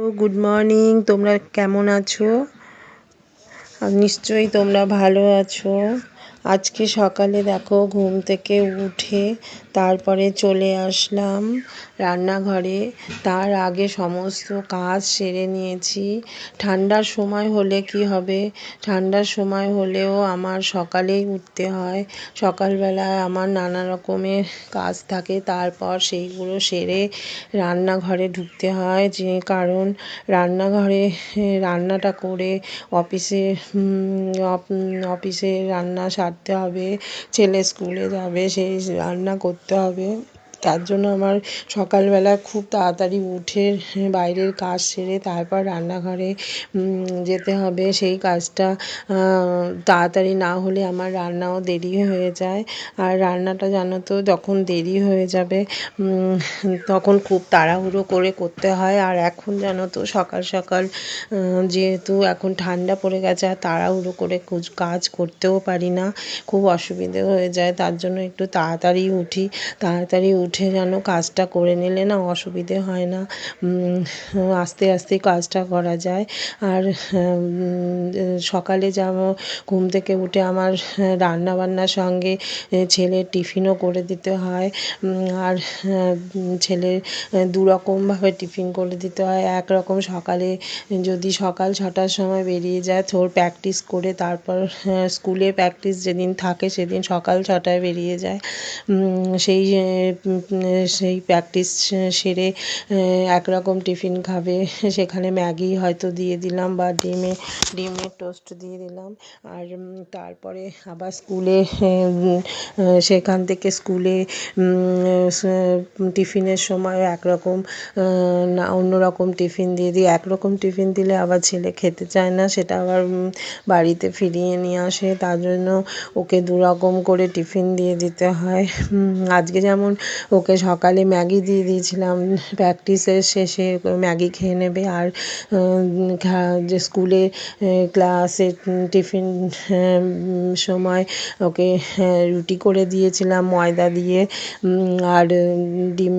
তো good morning তোমরা কেমন আছো? নিশ্চয়ই তোমরা ভালো আছো। আজকে সকালে দেখো, ঘুম থেকে উঠে তারপরে চলে আসলাম রান্নাঘরে। তার আগে সমস্ত কাজ সেরে নিয়েছি। ঠান্ডার সময় হলে কি হবে? ঠান্ডার সময় হলেও আমার সকালেই উঠতে হয়। সকালবেলায় আমার নানা রকমের কাজ থাকে, তারপর সেইগুলো সেরে রান্নাঘরে ঢুকতে হয়। যে কারণ রান্নাঘরে রান্নাটা করে অফিসে অফিসে রান্না সারতে হবে, ছেলে স্কুলে যাবে সেই রান্না করতে হবে। তার জন্য আমার সকালবেলা খুব তাড়াতাড়ি উঠে বাইরের কাজ সেরে তারপর রান্নাঘরে যেতে হবে। সেই কাজটা তাড়াতাড়ি না হলে আমার রান্নাও দেরি হয়ে যায়। আর রান্নাটা জানো তো, যখন দেরি হয়ে যাবে তখন খুব তাড়াহুড়ো করে করতে হয়। আর এখন জানো তো, সকাল সকাল যেহেতু এখন ঠান্ডা পড়ে গেছে, আর তাড়াহুড়ো করে কাজ করতেও পারি না। খুব অসুবিধে হয়ে যায়, তার জন্য একটু তাড়াতাড়ি উঠি। তাড়াতাড়ি উঠে যেন কাজটা করে নিলে না অসুবিধে হয় না। আস্তে আস্তে কাজটা করা যায়। আর সকালে যেমন ঘুম থেকে উঠে আমার রান্নাবান্নার সঙ্গে ছেলের টিফিনও করে দিতে হয়। আর ছেলের দু রকমভাবে টিফিন করে দিতে হয়। এক রকম সকালে যদি সকাল ছটার সময় বেরিয়ে যায় থোর প্র্যাকটিস করে তারপর স্কুলে প্র্যাকটিস যেদিন থাকে সেদিন সকাল ছটায় বেরিয়ে যায়। সেই সেই প্র্যাকটিস সেরে একরকম টিফিন খাবে। সেখানে ম্যাগি হয়তো দিয়ে দিলাম বা ডিমে ডিমের টোস্ট দিয়ে দিলাম। আর তারপরে আবার স্কুলে সেখান থেকে স্কুলে টিফিনের সময় একরকম না অন্য রকম টিফিন দিয়ে দিই। একরকম টিফিন দিলে আবার ছেলে খেতে চায় না, সেটা আবার বাড়িতে ফিরিয়ে নিয়ে আসে। তার জন্য ওকে দু রকম করে টিফিন দিয়ে দিতে হয়। আজকে যেমন ওকে সকালে ম্যাগি দিয়ে দিয়েছিলাম। প্র্যাকটিসের শেষে ম্যাগি খেয়ে নেবে। আর যে স্কুলে ক্লাসে টিফিন সময় ওকে রুটি করে দিয়েছিলাম, ময়দা দিয়ে। আর, ডিম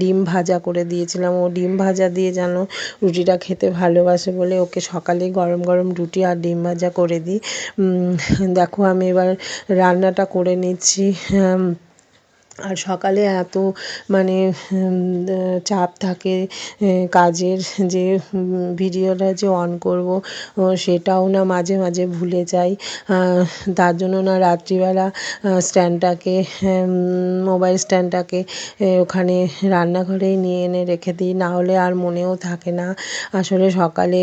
ডিম ভাজা করে দিয়েছিলাম। ও ডিম ভাজা দিয়ে যেন রুটিটা খেতে ভালোবাসে বলে ওকে সকালে গরম গরম রুটি আর ডিম ভাজা করে দিই। দেখো আমি এবার রান্নাটা করে নিচ্ছি। আর সকালে এত মানে চাপ থাকে কাজের যে ভিডিওটা যে অন করব সেটাও না মাঝে মাঝে ভুলে যাই। তার জন্য না রাত্রিবেলা স্ট্যান্ডটাকে মোবাইল স্ট্যান্ডটাকে ওখানে রান্নাঘরেই নিয়ে এনে রেখে দিই। না হলে আর মনেও থাকে না। আসলে সকালে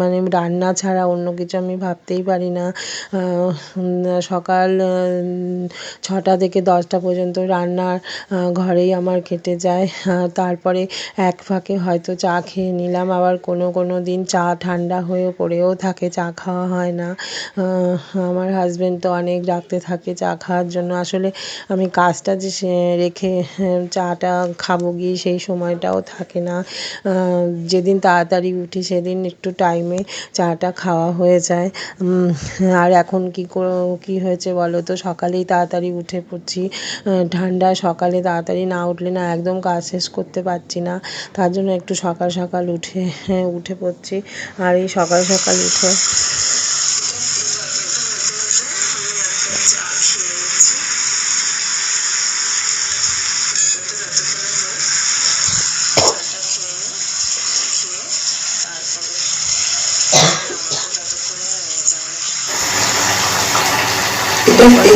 মানে রান্না ছাড়া অন্য কিছু আমি ভাবতেই পারি না। সকাল ছটা থেকে দশটা পর্যন্ত রান্নার ঘরেই আমার কেটে যায়। তারপরে এক ফাঁকে হয়তো চা খেয়ে নিলাম। আবার কোনো কোনো দিন চা ঠান্ডা হয়ে পড়েও থাকে, চা খাওয়া হয় না। আমার হাজব্যান্ড তো অনেক ডাকতে থাকে চা খাওয়ার জন্য। আসলে আমি কাজটা যে রেখে চাটা খাব গিয়ে সেই সময়টাও থাকে না। যেদিন তাড়াতাড়ি উঠি সেদিন একটু টাইমে চাটা খাওয়া হয়ে যায়। আর এখন কী কী হয়েছে বলো তো? সকালেই তাড়াতাড়ি উঠে পড়ছি। ঠান্ডায় সকালে তাড়াতাড়ি না উঠলে না একদম কাজ শেষ করতে পারছি না। তার জন্য একটু সকাল সকাল উঠে উঠে পড়ছি। আর এই সকাল সকাল উঠে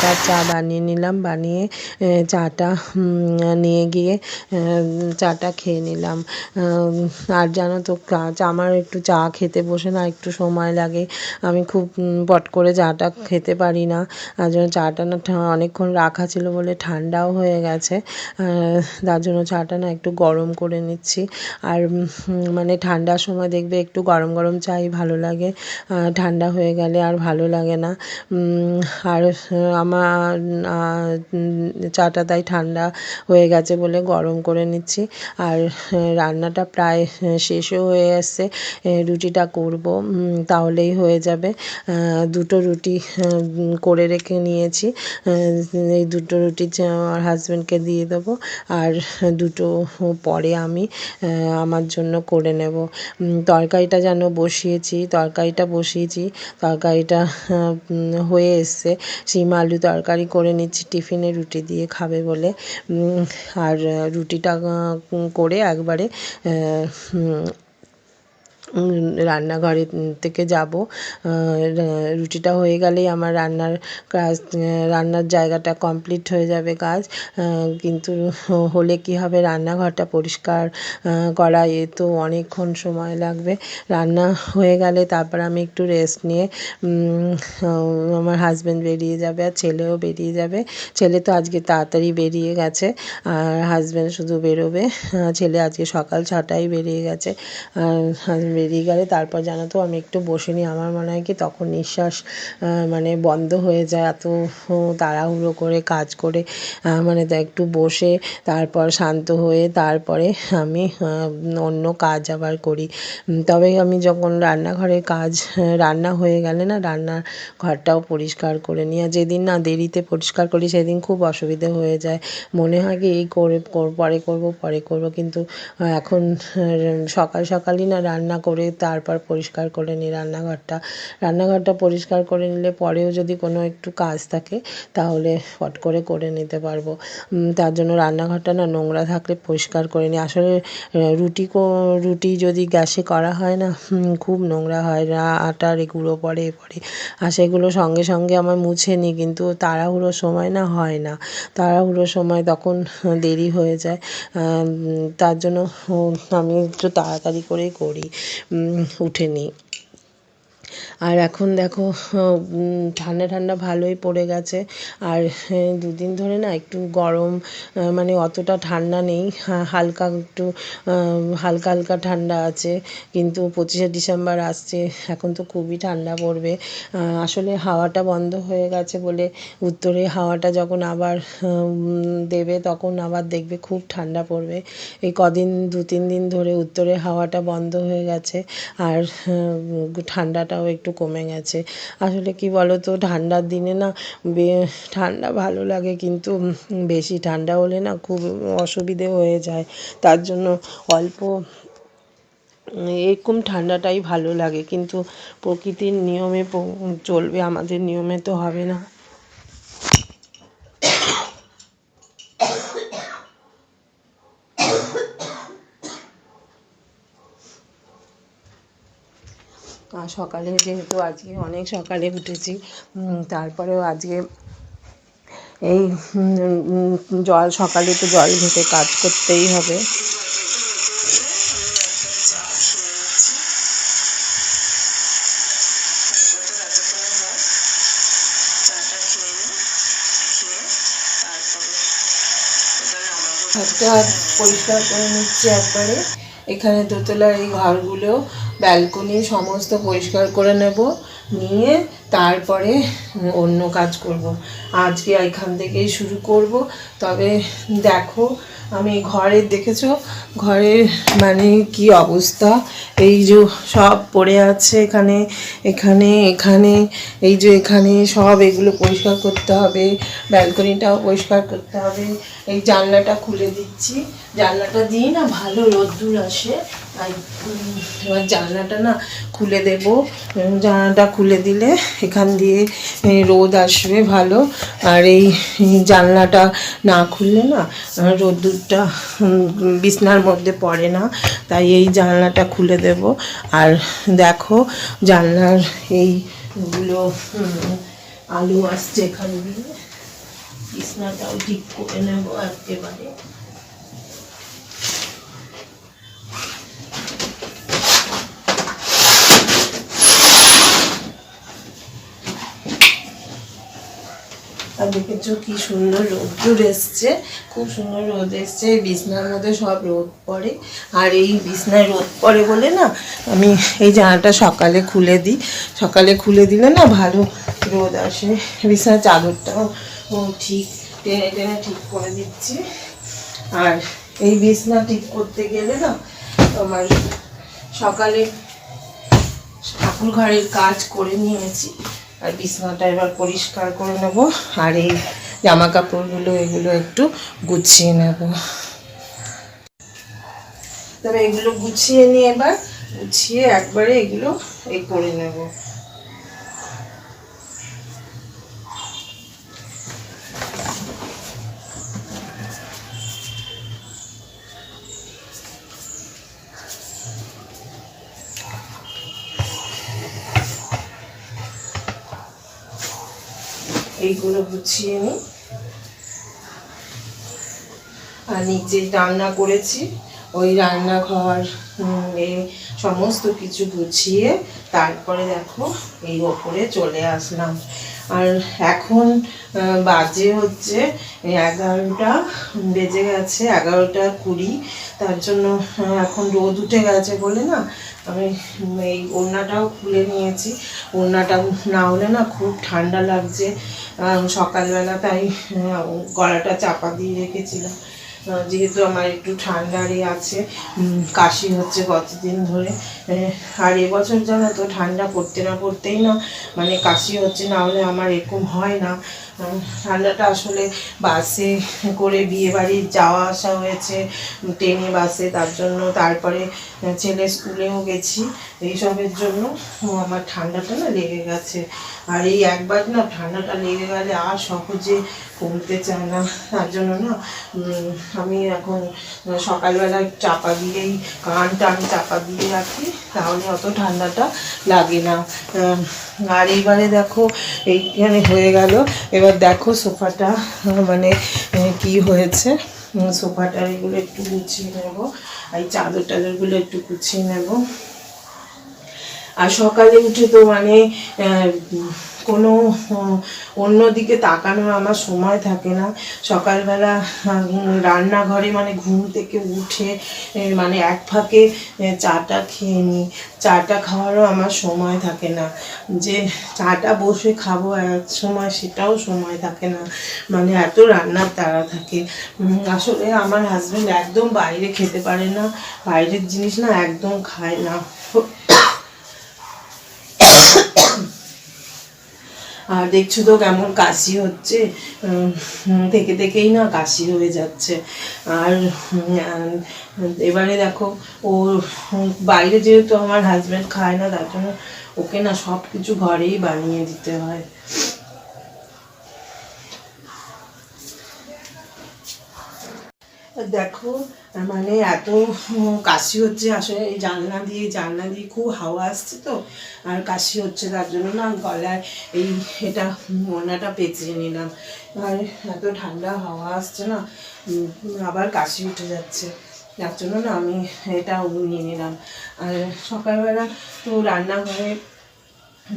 কাপ চা বানিয়ে নিলাম, বানিয়ে চাটা নিয়ে গিয়ে চাটা খেয়ে নিলাম। আর জানো তো আমার একটু চা খেতে বসে না একটু সময় লাগে। আমি খুব পট করে চাটা খেতে পারি না। আর জন্য চাটা না অনেকক্ষণ রাখা ছিল বলে ঠান্ডাও হয়ে গেছে। তার জন্য চাটা না একটু গরম করে নিচ্ছি। আর মানে ঠান্ডার সময় দেখবে একটু গরম গরম চাই ভালো লাগে। ঠান্ডা হয়ে গেলে আর ভালো লাগে না। আর আমার চাটা তাই ঠান্ডা হয়ে গেছে বলে গরম করে নিচ্ছি। আর রান্নাটা প্রায় শেষও হয়ে আহ, রুটিটা করব তাহলেই হয়ে যাবে। দুটো রুটি করে রেখে নিয়েছি। এই দুটো রুটি আমার হাজব্যান্ডকে দিয়ে দেবো আর দুটো পরে আমি আমার জন্য করে নেব। তরকারিটা যেন বসিয়েছি তরকারিটা বসিয়েছি তরকারিটা হয়ে এসছে। শিম আলু তরকারি করে নিচ্ছি টিফিনে রুটি দিয়ে খাবে বলে। আর রুটিটা করে একবারে রান্নাঘরে থেকে যাব। রুটিটা হয়ে গেলেই আমার রান্নার কাজ রান্নার জায়গাটা কমপ্লিট হয়ে যাবে কাজ। কিন্তু হলে কি হবে, রান্নাঘরটা পরিষ্কার করা, এ তো অনেকক্ষণ সময় লাগবে। রান্না হয়ে গেলে তারপর আমি একটু রেস্ট নিয়ে আমার হাজব্যান্ড বেরিয়ে যাবে আর ছেলেও বেরিয়ে যাবে। ছেলে তো আজকে তাড়াতাড়ি বেরিয়ে গেছে, আর হাজব্যান্ড শুধু বেরোবে। ছেলে আজকে সকাল ছটায় বেরিয়ে গেছে, আর হাজব্যান্ড বেরিয়ে গেলে তারপর জানো তো আমি একটু বসে নিই আমার মনে হয় কি তখন নিঃশ্বাস মানে বন্ধ হয়ে যায়, এত তাড়াহুড়ো করে, কাজ করে মানে একটু বসে, তারপর শান্ত হয়ে, তারপরে আমি অন্য কাজ আবার করি। তবে আমি যখন রান্নাঘরের কাজ রান্না হয়ে গেলে না, রান্নার ঘরটাও পরিষ্কার করে নিই। আর যেদিন না দেরিতে পরিষ্কার করি, সেদিন খুব অসুবিধে হয়ে যায়। মনে হয় কি, এই করে, পরে করব পরে করব, কিন্তু এখন সকাল সকালই না রান্না করে তারপর পরিষ্কার করে নিই রান্নাঘরটা। রান্নাঘরটা পরিষ্কার করে নিলে পরেও যদি কোনো একটু কাজ থাকে, তাহলে ফট করে করে নিতে পারব। তার জন্য রান্নাঘরটা না নোংরা থাকলে পরিষ্কার করে নিই। আসলে রুটি রুটি যদি গ্যাসে করা হয় না খুব নোংরা হয়। আটার গুঁড়ো পড়ে, এ পড়ে। আর সেগুলো সঙ্গে সঙ্গে আমার মুছে নিই, কিন্তু তাড়াহুড়োর সময় না হয় না। তাড়াহুড়োর সময় তখন দেরি হয়ে যায়। তার জন্য আমি একটু তাড়াতাড়ি করেই করি। উম, উঠে নিই আর এখন দেখো ঠান্ডা ঠান্ডা ভালোই পড়ে গেছে। আর দুদিন ধরে না একটু গরম মানে অতটা ঠান্ডা নেই। হালকা একটু হালকা হালকা ঠান্ডা আছে। কিন্তু পঁচিশে ডিসেম্বর আসছে এখন তো খুবই ঠান্ডা পড়বে। আসলে হাওয়াটা বন্ধ হয়ে গেছে বলে উত্তরে হাওয়াটা যখন আবার দেবে তখন আবার দেখবে খুব ঠান্ডা পড়বে। এই কদিন দু তিন দিন ধরে উত্তরে হাওয়াটা বন্ধ হয়ে গেছে। আর উম, ঠান্ডাটাও একটু কমে গেছে। আসলে কি বলো তো ঠান্ডার দিনে না বে- ঠান্ডা ভালো লাগে কিন্তু বেশি ঠান্ডা হলে না খুব অসুবিধে হয়ে যায়। তার জন্য অল্প এরকম ঠান্ডাটাই ভালো লাগে। কিন্তু প্রকৃতির নিয়মে চলবে, আমাদের নিয়মে তো হবে না। সকালে যেহেতু আজকে অনেক সকালে উঠেছি তারপরেও আজকে এই জল, সকালে তো জল ঘেটে কাজ করতেই হবে। পরিষ্কার করে নিচ্ছি একবারে। এখানে দোতলার এই ঘরগুলো ব্যালকনি সমস্ত পরিষ্কার করে নেব, নিয়ে তারপরে অন্য কাজ করব। আজকে এখান থেকেই শুরু করব। তবে দেখো আমি ঘরে দেখেছ? ঘরের মানে কি অবস্থা? এই যে সব পড়ে আছে এখানে এখানে এখানে, এই যে এখানে সব এগুলো পরিষ্কার করতে হবে, ব্যালকনিটাও পরিষ্কার করতে হবে। এই জানলাটা খুলে দিচ্ছি। জানলাটা দিই না ভালো রোদ্দুর আসে। এবার জানলাটা না খুলে দেব। জানলাটা খুলে দিলে এখান দিয়ে রোদ আসবে ভালো। আর এই জানলাটা না খুললে না রোদ্দুরটা বিছনার মধ্যে পড়ে না, তাই এই জানলাটা খুলে দেব। আর দেখো, জানলার এইগুলো আলু আসছে এখান দিয়ে। বিছনাটাও ঠিক করে নেব একেবারে। আর দেখেছ? কি সুন্দর রোদ্দুর এসছে। খুব সুন্দর রোদ এসছে। এই বিছনার মধ্যে সব রোদ পড়ে। আর এই বিছনায় রোদ পড়ে বলে না, আমি এই জানাটা সকালে খুলে দিই। সকালে খুলে দিলে না ভালো রোদ আসে। বিছানার চাদরটাও ঠিক, টেনে টেনে ঠিক করে দিচ্ছি। আর এই বিছনা ঠিক করতে গেলে না আমার সকালে ঠাকুর ঘরের কাজ করে নিয়েছি। আর বিছানাটা এবার পরিষ্কার করে নেব। আর এই জামা কাপড়গুলো এগুলো একটু গুছিয়ে নেব। তবে এগুলো গুছিয়ে নিয়ে এবার গুছিয়ে একবারে এগুলো এ করে নেব। এইগুলো গুছিয়ে নিই। আর নিচে রান্না করেছি। ওই রান্নাঘর সমস্ত কিছু গুছিয়ে তারপরে দেখো এই ওপরে চলে আসলাম। আর এখন বাজে হচ্ছে এগারোটা, বেজে গেছে এগারোটা কুড়ি। তার জন্য এখন রোদ উঠে গেছে বলে না আমি এই ওড়নাটাও খুলে নিয়েছি। ওড়নাটা না হলে না খুব ঠান্ডা লাগছে। সকালবেলা তাই গলাটা চাপা দিয়ে রেখেছিলাম। যেহেতু আমার একটু ঠান্ডারই আছে। কাশি হচ্ছে কতদিন ধরে। আর এবছর জানো তো ঠান্ডা পড়তে না পড়তেই না মানে কাশি হচ্ছে, না হলে আমার এরকম হয় না। ঠান্ডাটা আসলে বাসে করে বিয়ে বাড়ি যাওয়া আসা হয়েছে, ট্রেনে, বাসে, তার জন্য তারপরে ছেলে স্কুলেও গেছি, এইসবের জন্য। আমার ঠান্ডাটা না লেগে গেছে। আর এই একবার না ঠান্ডাটা লেগে গেলে আর সহজে কমতে চায় না। তার জন্য না আমি এখন সকালবেলা চাপা দিয়েই কানটা আমি চাপা দিয়ে রাখি। তাহলে অত ঠান্ডাটা লাগে না। আর এইবারে দেখো, এইখানে হয়ে গেল। এবার দেখো সোফাটা মানে কি হয়েছে। সোফাটা এগুলো একটু গুছিয়ে নেব আর চাদর টাদরগুলো একটু গুছিয়ে নেব। আর সকালে উঠে তো মানে কোনো অন্যদিকে তাকানোর আমার সময় থাকে না। সকালবেলা রান্নাঘরে মানে ঘুম থেকে উঠে মানে এক ফাঁকে চাটা খেয়ে নিই। চাটা খাওয়ারও আমার সময় থাকে না। যে চাটা বসে খাব এক সময় সেটাও সময় থাকে না। মানে এত রান্নার তাড়া থাকে। আসলে আমার হাজব্যান্ড একদম বাইরে খেতে পারে না। বাইরের জিনিস না একদম খায় না। আর দেখছ তো কেমন কাশি হচ্ছে? থেকে থেকেই না কাশি হয়ে যাচ্ছে। আর এবারে দেখো, ও বাইরে যেহেতু আমার হাজব্যান্ড খায় না, তার জন্য ওকে না সব কিছু ঘরেই বানিয়ে দিতে হয়। দেখো মানে এত কাশি হচ্ছে আসলে, এই জানলা দিয়ে জানলা দিয়ে খুব হাওয়া আসছে তো, আর কাশি হচ্ছে তার জন্য না গলায় এই এটা, মোনাটা পেঁচিয়ে নিলাম। আর এত ঠান্ডা হাওয়া আসছে না আবার কাশি উঠে যাচ্ছে। যার জন্য না আমি এটা নিয়ে নিলাম। আর সকালবেলা তো রান্নাঘরে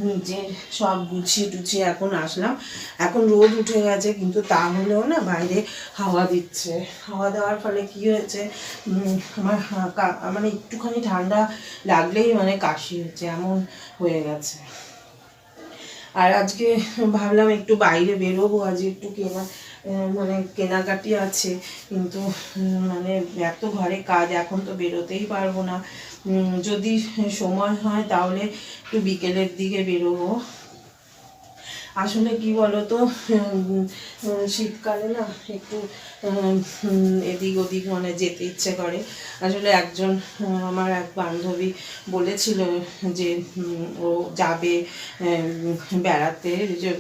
নিজে সব গুছিয়ে টুছিয়ে এখন আসলাম। এখন রোদ উঠে গেছে, কিন্তু তাহলেও না বাইরে হাওয়া দিচ্ছে। হাওয়া দেওয়ার ফলে কি হয়েছে? আমার মানে একটুখানি ঠান্ডা লাগলেই মানে কাশি হচ্ছে, এমন হয়ে গেছে। আর আজকে ভাবলাম একটু বাইরে বেরোবো, আজকে একটু কেনা মানে কেনাকাটি আছে, কিন্তু মানে এত ঘরে কাজ, এখন তো বেরোতেই পারব না। যদি সময় হয় তাহলে একটু বিকেলের দিকে বেরোবো। আসলে কি উম, উম, শীতকালে না একটু এদিক ওদিক মানে যেতে ইচ্ছে করে। আসলে একজন আমার এক বান্ধবী বলেছিল যে ও যাবে বেড়াতে যে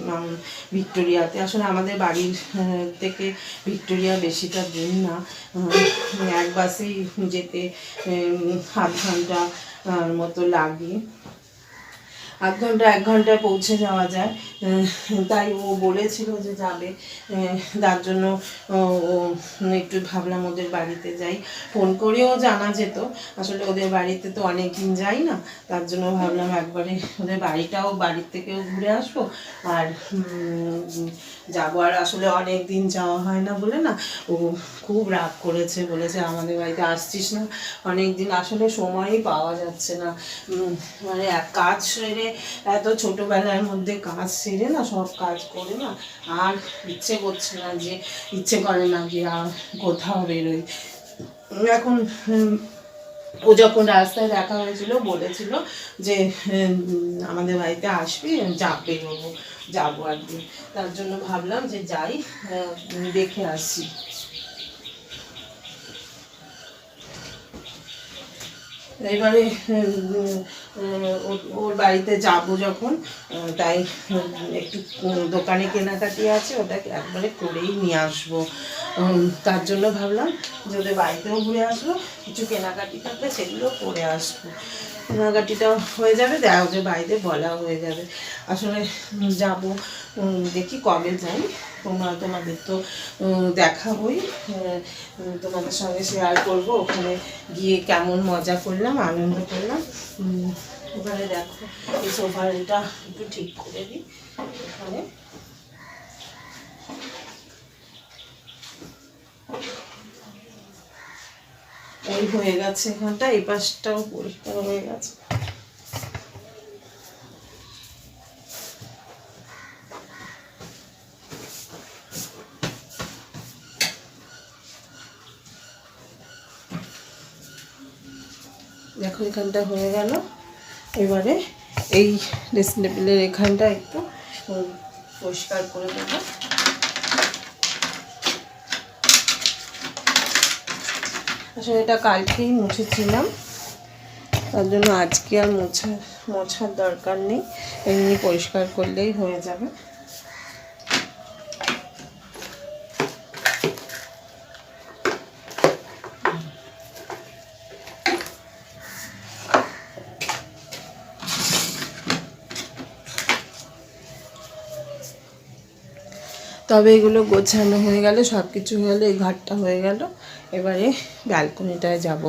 ভিক্টোরিয়াতে। আসলে আমাদের বাড়ির থেকে ভিক্টোরিয়া বেশিটা দূর না। এক বাসেই যেতে আধ ঘণ্টা মতো লাগে। আধ ঘণ্টা, এক ঘন্টায় পৌঁছে যাওয়া যায়। তাই ও বলেছিল যে যাবে। তার জন্য একটু ভাবলাম ওদের বাড়িতে যাই। ফোন করেও জানা যেত। আসলে ওদের বাড়িতে তো অনেক দিন যাই না। তার জন্য ভাবলাম একবারে ওদের বাড়িটাও, বাড়ির থেকেও ঘুরে আসব। আর যাব আর আসলে অনেক দিন যাওয়া হয় না বলে না। ও খুব রাগ করেছে, বলেছে, আমাদের বাড়িতে আসছিস না? অনেক দিন আসলে সময়ই পাওয়া যাচ্ছে না। মানে এক কাজ সেরে এত ছোটোবেলার মধ্যে কাজ সেরে না, সব কাজ করে না। আর ইচ্ছে করছে না যে, ইচ্ছে করে না যে আর কোথাও বেরোই। এখন ও যখন রাস্তায় দেখা হয়েছিল, বলেছিল যে আমাদের বাড়িতে আসবি যা বেরোবো, যাব একদিন। তার জন্য ভাবলাম যে যাই দেখে আসি। এবারে ওর- বাড়িতে যাব যখন তাই একটু দোকানে কেনাকাটি আছে, ওটাকে একবারে করেই নিয়ে আসব। তার জন্য ভাবলাম যে ওদের বাড়িতেও ঘুরে আসব, কিছু কেনাকাটি থাকলে সেগুলো করে আসব। কেনাকাটিটা হয়ে যাবে, দেখ, ওদের বাড়িতে বলা হয়ে যাবে। আসলে যাব দেখি কবে যাই। তোমরা তোমাদের তো দেখাবই। তোমাদের সঙ্গে শেয়ার করব। ওখানে গিয়ে কেমন মজা করলাম, আনন্দ করলাম। এবারে দেখো, এই সোফাটা একটু ঠিক করে দিই এখানে। এই হয়ে গেছে এখানটা, এই পাশটাও পরিষ্কার হয়ে গেছে দেখো এখানটা হয়ে গেল। এবারে এই ড্রেসিং টেবিলের এখানটা একটু পরিষ্কার করে দেবো আসলে এটা কালকেই মুছেছিলাম। তার জন্য আজকে আর মোছা মোছার দরকার নেই। এমনি পরিষ্কার করলেই হয়ে যাবে। তবে এগুলো গোছানো হয়ে গেলে সব কিছু হয়ে গেলে, এই ঘরটা হয়ে গেল। এবারে ব্যালকনিটায় যাব।